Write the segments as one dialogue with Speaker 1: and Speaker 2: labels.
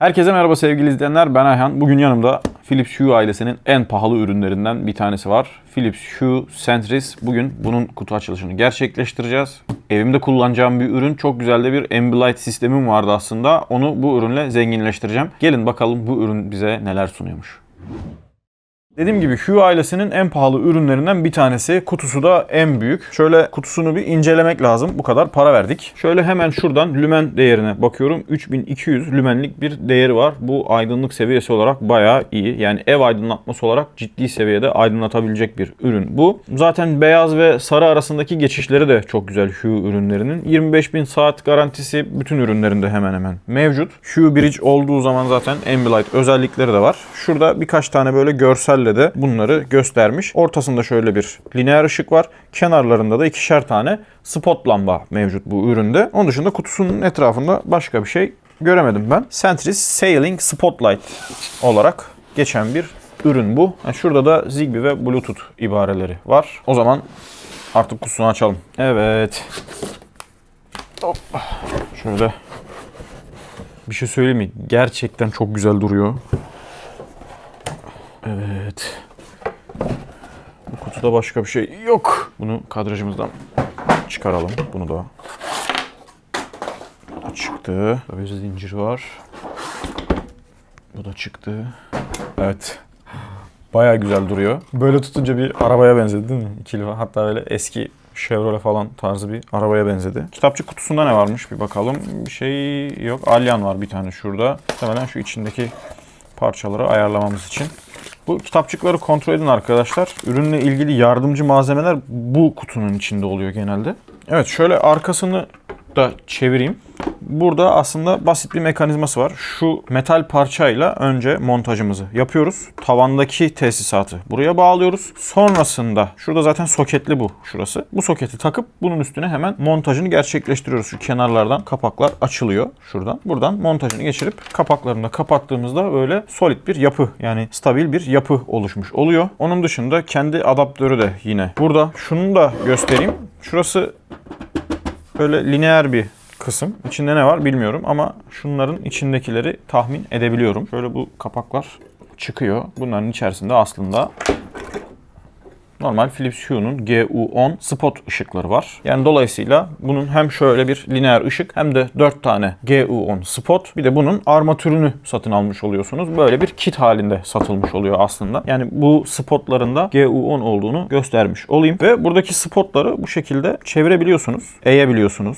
Speaker 1: Herkese merhaba sevgili izleyenler. Ben Ayhan. Bugün yanımda Philips Hue ailesinin en pahalı ürünlerinden bir tanesi var. Philips Hue Centris. Bugün bunun kutu açılışını gerçekleştireceğiz. Evimde kullanacağım bir ürün. Çok güzel de bir Ambilight sistemim vardı aslında. Onu bu ürünle zenginleştireceğim. Gelin bakalım bu ürün bize neler sunuyormuş. Dediğim gibi Hue ailesinin en pahalı ürünlerinden bir tanesi. Kutusu da en büyük. Şöyle kutusunu bir incelemek lazım. Bu kadar para verdik. Şöyle hemen şuradan lümen değerine bakıyorum. 3200 lümenlik bir değeri var. Bu aydınlık seviyesi olarak bayağı iyi. Yani ev aydınlatması olarak ciddi seviyede aydınlatabilecek bir ürün bu. Zaten beyaz ve sarı arasındaki geçişleri de çok güzel Hue ürünlerinin. 25.000 saat garantisi bütün ürünlerinde hemen hemen mevcut. Hue Bridge olduğu zaman zaten Ambilight özellikleri de var. Şurada birkaç tane böyle görselle de bunları göstermiş. Ortasında şöyle bir lineer ışık var. Kenarlarında da ikişer tane spot lamba mevcut bu üründe. Onun dışında kutusunun etrafında başka bir şey göremedim ben. Centris Sailing Spotlight olarak geçen bir ürün bu. Ha, şurada da Zigbee ve Bluetooth ibareleri var. O zaman artık kutusunu açalım. Evet. Hop. Şöyle bir şey söyleyeyim mi? Gerçekten çok güzel duruyor. Evet. Bu kutuda başka bir şey yok. Bunu kadrajımızdan çıkaralım. Bunu da. Bu da çıktı. Böyle zincir var. Bu da çıktı. Evet. Baya güzel duruyor. Böyle tutunca bir arabaya benzedi değil mi? İkili. Hatta böyle eski Chevrolet falan tarzı bir arabaya benzedi. Kitapçık kutusunda ne varmış bir bakalım. Bir şey yok. Alyan var bir tane şurada. Muhtemelen şu içindeki parçaları ayarlamamız için. Bu kitapçıkları kontrol edin arkadaşlar. Ürünle ilgili yardımcı malzemeler bu kutunun içinde oluyor genelde. Evet şöyle arkasını da çevireyim. Burada aslında basit bir mekanizması var. Şu metal parçayla önce montajımızı yapıyoruz. Tavandaki tesisatı buraya bağlıyoruz. Sonrasında şurada zaten soketli bu şurası. Bu soketi takıp bunun üstüne hemen montajını gerçekleştiriyoruz. Şu kenarlardan kapaklar açılıyor şuradan. Buradan montajını geçirip kapaklarını da kapattığımızda böyle solid bir yapı yani stabil bir yapı oluşmuş oluyor. Onun dışında kendi adaptörü de yine burada. Şunu da göstereyim. Şurası böyle lineer bir kısım. İçinde ne var bilmiyorum ama şunların içindekileri tahmin edebiliyorum. Şöyle bu kapaklar çıkıyor. Bunların içerisinde aslında normal Philips Hue'nun GU10 spot ışıkları var. Yani dolayısıyla bunun hem şöyle bir lineer ışık hem de 4 tane GU10 spot bir de bunun armatürünü satın almış oluyorsunuz. Böyle bir kit halinde satılmış oluyor aslında. Yani bu spotların da GU10 olduğunu göstermiş olayım. Ve buradaki spotları bu şekilde çevirebiliyorsunuz. Eğebiliyorsunuz.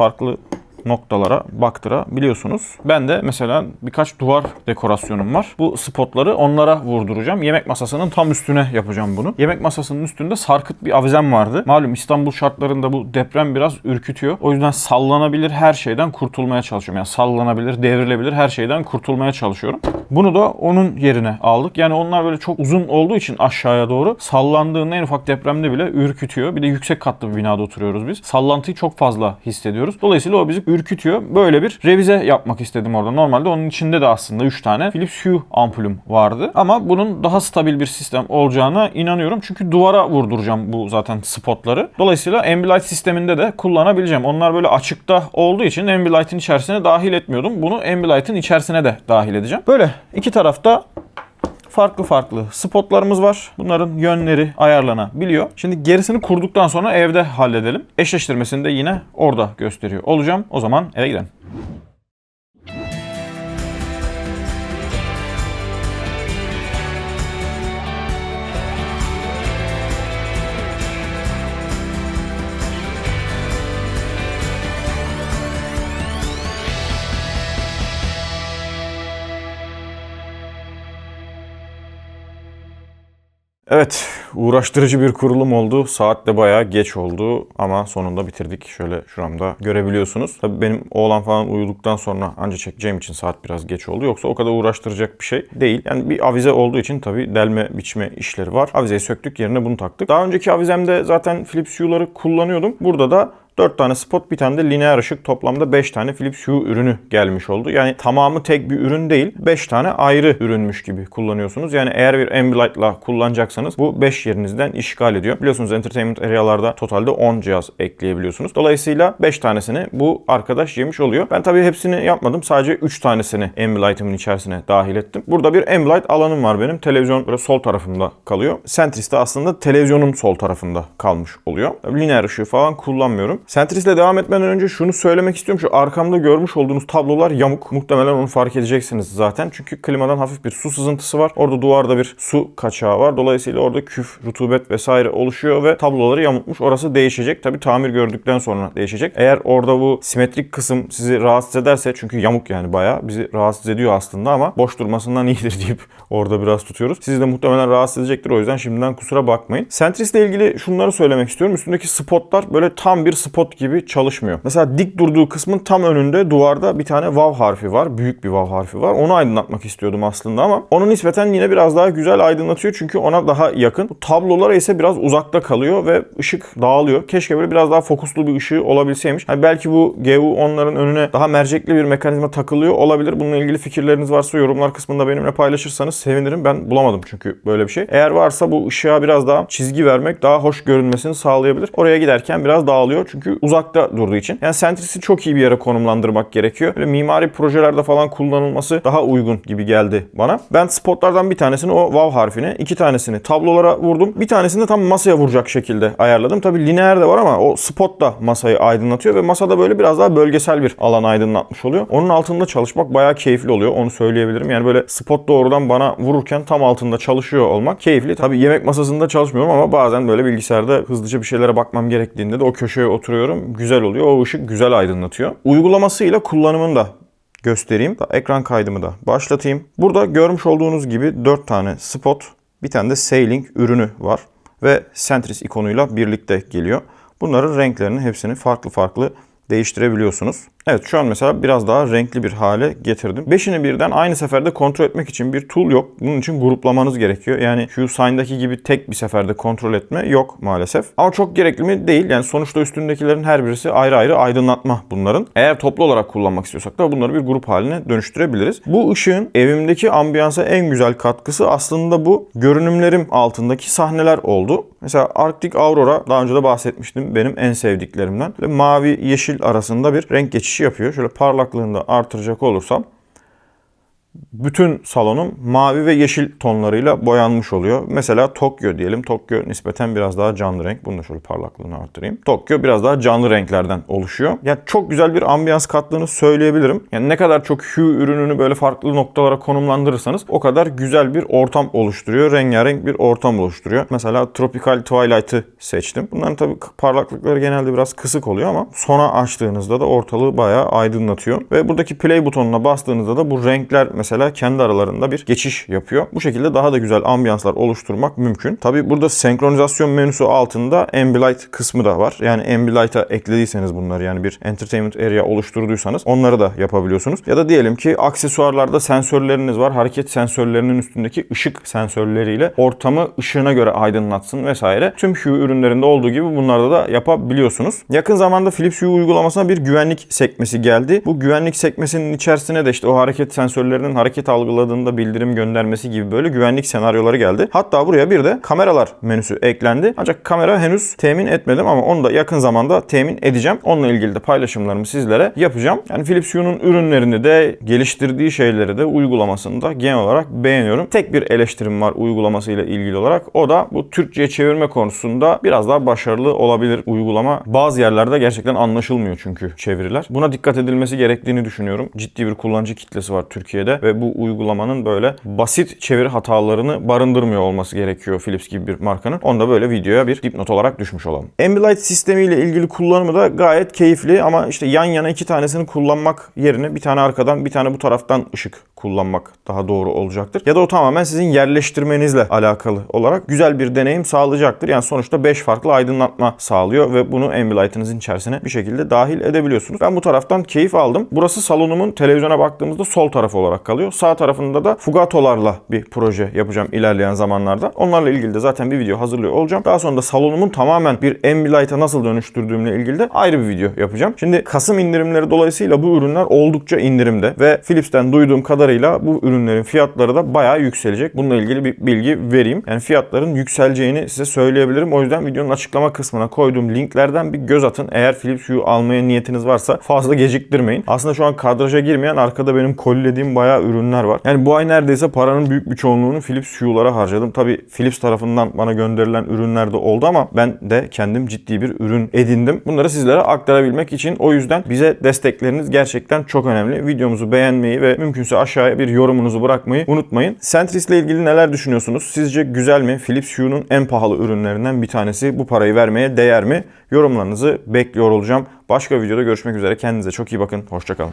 Speaker 1: Farklı noktalara baktırabiliyorsunuz. Ben de mesela birkaç duvar dekorasyonum var. Bu spotları onlara vurduracağım. Yemek masasının tam üstüne yapacağım bunu. Yemek masasının üstünde sarkıt bir avizem vardı. Malum İstanbul şartlarında bu deprem biraz ürkütüyor. O yüzden sallanabilir her şeyden kurtulmaya çalışıyorum. Yani sallanabilir, devrilebilir her şeyden kurtulmaya çalışıyorum. Bunu da onun yerine aldık. Yani onlar böyle çok uzun olduğu için aşağıya doğru sallandığında en ufak depremde bile ürkütüyor. Bir de yüksek katlı bir binada oturuyoruz biz. Sallantıyı çok fazla hissediyoruz. Dolayısıyla o bizi ürkütüyor. Böyle bir revize yapmak istedim orada. Normalde onun içinde de aslında 3 tane Philips Hue ampulüm vardı. Ama bunun daha stabil bir sistem olacağına inanıyorum. Çünkü duvara vurduracağım bu zaten spotları. Dolayısıyla Ambilight sisteminde de kullanabileceğim. Onlar böyle açıkta olduğu için Ambilight'in içerisine dahil etmiyordum. Bunu Ambilight'in içerisine de dahil edeceğim. Böyle iki tarafta farklı farklı spotlarımız var. Bunların yönleri ayarlanabiliyor. Şimdi gerisini kurduktan sonra evde halledelim. Eşleştirmesini de yine orada gösteriyor olacağım. O zaman eve gidelim. Evet, uğraştırıcı bir kurulum oldu. Saat de bayağı geç oldu ama sonunda bitirdik. Şöyle şuramda görebiliyorsunuz. Tabii benim oğlan falan uyuduktan sonra anca çekeceğim için saat biraz geç oldu. Yoksa o kadar uğraştıracak bir şey değil. Yani bir avize olduğu için tabii delme biçme işleri var. Avizeyi söktük yerine bunu taktık. Daha önceki avizemde zaten Philips Hue'ları kullanıyordum. Burada da 4 tane spot bir tane de lineer ışık toplamda 5 tane Philips Hue ürünü gelmiş oldu. Yani tamamı tek bir ürün değil 5 tane ayrı ürünmüş gibi kullanıyorsunuz. Yani eğer bir Ambilight'la kullanacaksanız bu 5 yerinizden işgal ediyor. Biliyorsunuz entertainment arealarda totalde 10 cihaz ekleyebiliyorsunuz. Dolayısıyla 5 tanesini bu arkadaş yemiş oluyor. Ben tabii hepsini yapmadım. Sadece 3 tanesini Ambilight'ımın içerisine dahil ettim. Burada bir Ambilight alanım var benim. Televizyon böyle sol tarafımda kalıyor. Centris de aslında televizyonun sol tarafında kalmış oluyor. Lineer ışığı falan kullanmıyorum. Centris'le devam etmeden önce şunu söylemek istiyorum. Şu arkamda görmüş olduğunuz tablolar yamuk. Muhtemelen onu fark edeceksiniz zaten. Çünkü klimadan hafif bir su sızıntısı var. Orada duvarda bir su kaçağı var. Dolayısıyla orada küf, rutubet vesaire oluşuyor ve tabloları yamultmuş. Orası değişecek. Tabii tamir gördükten sonra değişecek. Eğer orada bu simetrik kısım sizi rahatsız ederse çünkü yamuk yani bayağı bizi rahatsız ediyor aslında ama boş durmasından iyidir deyip orada biraz tutuyoruz. Sizi de muhtemelen rahatsız edecektir. O yüzden şimdiden kusura bakmayın. Centris ile ilgili şunları söylemek istiyorum. Üstündeki spotlar böyle tam bir spot gibi çalışmıyor. Mesela dik durduğu kısmın tam önünde duvarda bir tane vav harfi var. Büyük bir vav harfi var. Onu aydınlatmak istiyordum aslında ama onu nispeten yine biraz daha güzel aydınlatıyor çünkü ona daha yakın. Bu tablolara ise biraz uzakta kalıyor ve ışık dağılıyor. Keşke böyle biraz daha fokuslu bir ışığı olabilseymiş. Hani belki bu GU onların önüne daha mercekli bir mekanizma takılıyor olabilir. Bununla ilgili fikirleriniz varsa yorumlar kısmında benimle paylaşırsanız sevinirim. Ben bulamadım çünkü böyle bir şey. Eğer varsa bu ışığa biraz daha çizgi vermek daha hoş görünmesini sağlayabilir. Oraya giderken biraz dağılıyor çünkü uzakta durduğu için. Yani Centris'i çok iyi bir yere konumlandırmak gerekiyor. Böyle mimari projelerde falan kullanılması daha uygun gibi geldi bana. Ben spotlardan bir tanesini o vav harfine, iki tanesini tablolara vurdum. Bir tanesini de tam masaya vuracak şekilde ayarladım. Tabii lineer de var ama o spot da masayı aydınlatıyor ve masada böyle biraz daha bölgesel bir alan aydınlatmış oluyor. Onun altında çalışmak bayağı keyifli oluyor. Onu söyleyebilirim. Yani böyle spot doğrudan bana vururken tam altında çalışıyor olmak keyifli. Tabii yemek masasında çalışmıyorum ama bazen böyle bilgisayarda hızlıca bir şeylere bakmam gerektiğinde de o köşeye oturuyorum. Güzel oluyor. O ışık güzel aydınlatıyor. Uygulamasıyla kullanımını da göstereyim. Ekran kaydımı da başlatayım. Burada görmüş olduğunuz gibi 4 tane spot, bir tane de sailing ürünü var ve Centris ikonuyla birlikte geliyor. Bunların renklerini hepsini farklı farklı değiştirebiliyorsunuz. Evet şu an mesela biraz daha renkli bir hale getirdim. Beşini birden aynı seferde kontrol etmek için bir tool yok. Bunun için gruplamanız gerekiyor. Yani şu sign'daki gibi tek bir seferde kontrol etme yok maalesef. Ama çok gerekli mi? Değil. Yani sonuçta üstündekilerin her birisi ayrı ayrı aydınlatma bunların. Eğer toplu olarak kullanmak istiyorsak da bunları bir grup haline dönüştürebiliriz. Bu ışığın evimdeki ambiyansa en güzel katkısı aslında bu görünümlerim altındaki sahneler oldu. Mesela Arctic Aurora daha önce de bahsetmiştim benim en sevdiklerimden. Böyle mavi yeşil arasında bir renk geçişi yapıyor. Şöyle parlaklığını da artıracak olursam bütün salonum mavi ve yeşil tonlarıyla boyanmış oluyor. Mesela Tokyo diyelim. Tokyo nispeten biraz daha canlı renk. Bunu da şöyle parlaklığını arttırayım. Tokyo biraz daha canlı renklerden oluşuyor. Yani çok güzel bir ambiyans kattığını söyleyebilirim. Yani ne kadar çok hue ürününü böyle farklı noktalara konumlandırırsanız o kadar güzel bir ortam oluşturuyor. Rengarenk bir ortam oluşturuyor. Mesela Tropical Twilight'ı seçtim. Bunların tabii parlaklıkları genelde biraz kısık oluyor ama sona açtığınızda da ortalığı bayağı aydınlatıyor. Ve buradaki play butonuna bastığınızda da bu renkler mesela kendi aralarında bir geçiş yapıyor. Bu şekilde daha da güzel ambiyanslar oluşturmak mümkün. Tabi burada senkronizasyon menüsü altında Ambilight kısmı da var. Yani Ambilight'a eklediyseniz bunları yani bir entertainment area oluşturduysanız onları da yapabiliyorsunuz. Ya da diyelim ki aksesuarlarda sensörleriniz var. Hareket sensörlerinin üstündeki ışık sensörleriyle ortamı ışığına göre aydınlatsın vesaire. Tüm Hue ürünlerinde olduğu gibi bunlarda da yapabiliyorsunuz. Yakın zamanda Philips Hue uygulamasına bir güvenlik sekmesi geldi. Bu güvenlik sekmesinin içerisine de işte o hareket sensörlerinin hareket algıladığında bildirim göndermesi gibi böyle güvenlik senaryoları geldi. Hatta buraya bir de kameralar menüsü eklendi. Ancak kamera henüz temin etmedim ama onu da yakın zamanda temin edeceğim. Onunla ilgili de paylaşımlarımı sizlere yapacağım. Yani Philips Hue'nun ürünlerini de geliştirdiği şeyleri de uygulamasını da genel olarak beğeniyorum. Tek bir eleştirim var uygulamasıyla ilgili olarak. O da bu Türkçe'ye çevirme konusunda biraz daha başarılı olabilir uygulama. Bazı yerlerde gerçekten anlaşılmıyor çünkü çeviriler. Buna dikkat edilmesi gerektiğini düşünüyorum. Ciddi bir kullanıcı kitlesi var Türkiye'de ve bu uygulamanın böyle basit çeviri hatalarını barındırmıyor olması gerekiyor Philips gibi bir markanın. Onu da böyle videoya bir dipnot olarak düşmüş olalım. Ambilight sistemiyle ilgili kullanımı da gayet keyifli ama işte yan yana iki tanesini kullanmak yerine bir tane arkadan bir tane bu taraftan ışık kullanmak daha doğru olacaktır. Ya da o tamamen sizin yerleştirmenizle alakalı olarak güzel bir deneyim sağlayacaktır. Yani sonuçta 5 farklı aydınlatma sağlıyor ve bunu Ambilight'ınızın içerisine bir şekilde dahil edebiliyorsunuz. Ben bu taraftan keyif aldım. Burası salonumun televizyona baktığımızda sol tarafı olarak kalıyor. Sağ tarafında da Fugato'larla bir proje yapacağım ilerleyen zamanlarda. Onlarla ilgili de zaten bir video hazırlıyor olacağım. Daha sonra da salonumun tamamen bir Ambilight'a nasıl dönüştürdüğümle ilgili de ayrı bir video yapacağım. Şimdi Kasım indirimleri dolayısıyla bu ürünler oldukça indirimde ve Philips'ten duyduğum kadarıyla bu ürünlerin fiyatları da bayağı yükselecek. Bununla ilgili bir bilgi vereyim. Yani fiyatların yükseleceğini size söyleyebilirim. O yüzden videonun açıklama kısmına koyduğum linklerden bir göz atın. Eğer Philips Hue almaya niyetiniz varsa fazla geciktirmeyin. Aslında şu an kadraja girmeyen arkada benim kolilediğim bayağı ürünler var. Yani bu ay neredeyse paranın büyük bir çoğunluğunu Philips Hue'lara harcadım. Tabii Philips tarafından bana gönderilen ürünler de oldu ama ben de kendim ciddi bir ürün edindim. Bunları sizlere aktarabilmek için o yüzden bize destekleriniz gerçekten çok önemli. Videomuzu beğenmeyi ve mümkünse aşağıya bir yorumunuzu bırakmayı unutmayın. Sentris ile ilgili neler düşünüyorsunuz? Sizce güzel mi? Philips Hue'nun en pahalı ürünlerinden bir tanesi. Bu parayı vermeye değer mi? Yorumlarınızı bekliyor olacağım. Başka videoda görüşmek üzere. Kendinize çok iyi bakın. Hoşçakalın.